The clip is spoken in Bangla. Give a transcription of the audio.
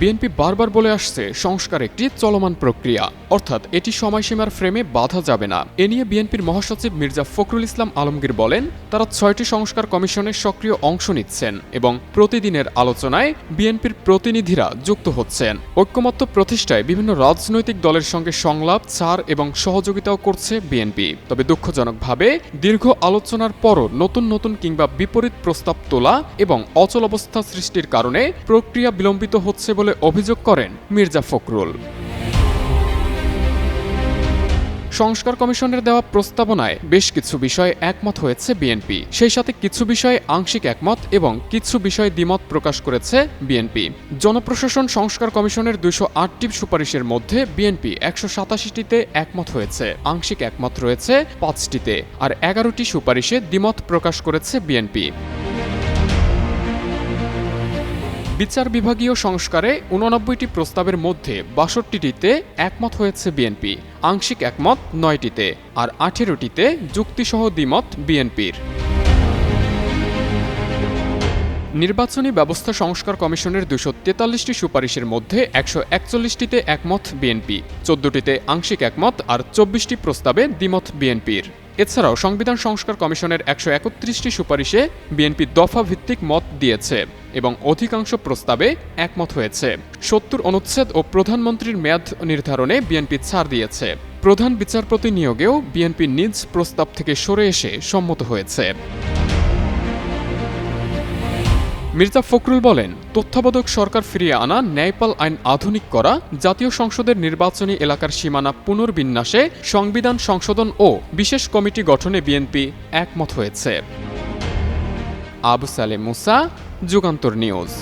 বিএনপি বারবার বলে আসছে, সংস্কার একটি চলমান প্রক্রিয়া। অর্থাৎ এটি সময়সীমার ফ্রেমে বাধা যাবে না। এ নিয়ে বিএনপির মহাসচিব মির্জা ফখরুল ইসলাম আলমগীর বলেন, তারা ছয়টি সংস্কার কমিশনের সক্রিয় অংশ নিচ্ছেন এবং প্রতিদিনের আলোচনায় বিএনপির প্রতিনিধিরা যুক্ত হচ্ছেন। ঐক্যমত্য প্রতিষ্ঠায় বিভিন্ন রাজনৈতিক দলের সঙ্গে সংলাপ, ছাড় এবং সহযোগিতাও করছে বিএনপি। তবে দুঃখজনকভাবে, দীর্ঘ আলোচনার পরও নতুন নতুন কিংবা বিপরীত প্রস্তাব তোলা এবং অচল অবস্থা সৃষ্টির কারণে প্রক্রিয়া বিলম্বিত হচ্ছে বলে অভিযোগ করেন মির্জা ফখরুল। সংস্কার কমিশনের দেওয়া প্রস্তাবনায় বেশ কিছু বিষয়ে একমত হয়েছে বিএনপি। সেই সাথে কিছু বিষয়ে আংশিক একমত এবং কিছু বিষয়ে দ্বিমত প্রকাশ করেছে বিএনপি। জনপ্রশাসন সংস্কার কমিশনের দুইশো আটটি সুপারিশের মধ্যে বিএনপি একশো সাতাশিটিতে একমত হয়েছে। আংশিক একমত রয়েছে পাঁচটিতে। আর এগারোটি সুপারিশে দ্বিমত প্রকাশ করেছে বিএনপি। বিচার বিভাগীয় সংস্কারে উননব্বইটি প্রস্তাবের মধ্যে বাষট্টিটিতে একমত হয়েছে বিএনপি, আংশিক একমত নয়টিতে, আর আঠেরোটিতে যুক্তিসহ দ্বিমত বিএনপির। নির্বাচনী ব্যবস্থা সংস্কার কমিশনের দুশো তেতাল্লিশটি সুপারিশের মধ্যে একশো একচল্লিশটিতে একমত বিএনপি, চোদ্দটিতে আংশিক একমত আর চব্বিশটি প্রস্তাবে দ্বিমত বিএনপির। এছাড়াও সংবিধান সংস্কার কমিশনের একশো একত্রিশটি সুপারিশে বিএনপি দফা ভিত্তিক মত দিয়েছে এবং অধিকাংশ প্রস্তাবে একমত হয়েছে। সত্তর অনুচ্ছেদ ও প্রধানমন্ত্রীর মেয়াদ নির্ধারণে বিএনপি ছাড় দিয়েছে। প্রধান বিচারপতি নিয়োগেও বিএনপি নিজ প্রস্তাব থেকে সরে এসে সম্মত হয়েছে। মির্জা ফখরুল বলেন, তথ্যাবধক সরকার ফিরিয়ে আনা, ন্যায়পাল আইন আধুনিক করা, জাতীয় সংসদের নির্বাচনী এলাকার সীমানা পুনর্বিন্যাসে সংবিধান সংশোধন ও বিশেষ কমিটি গঠনে বিএনপি একমত হয়েছে। আবু সালে মুসা, যুগান্তর নিউজ।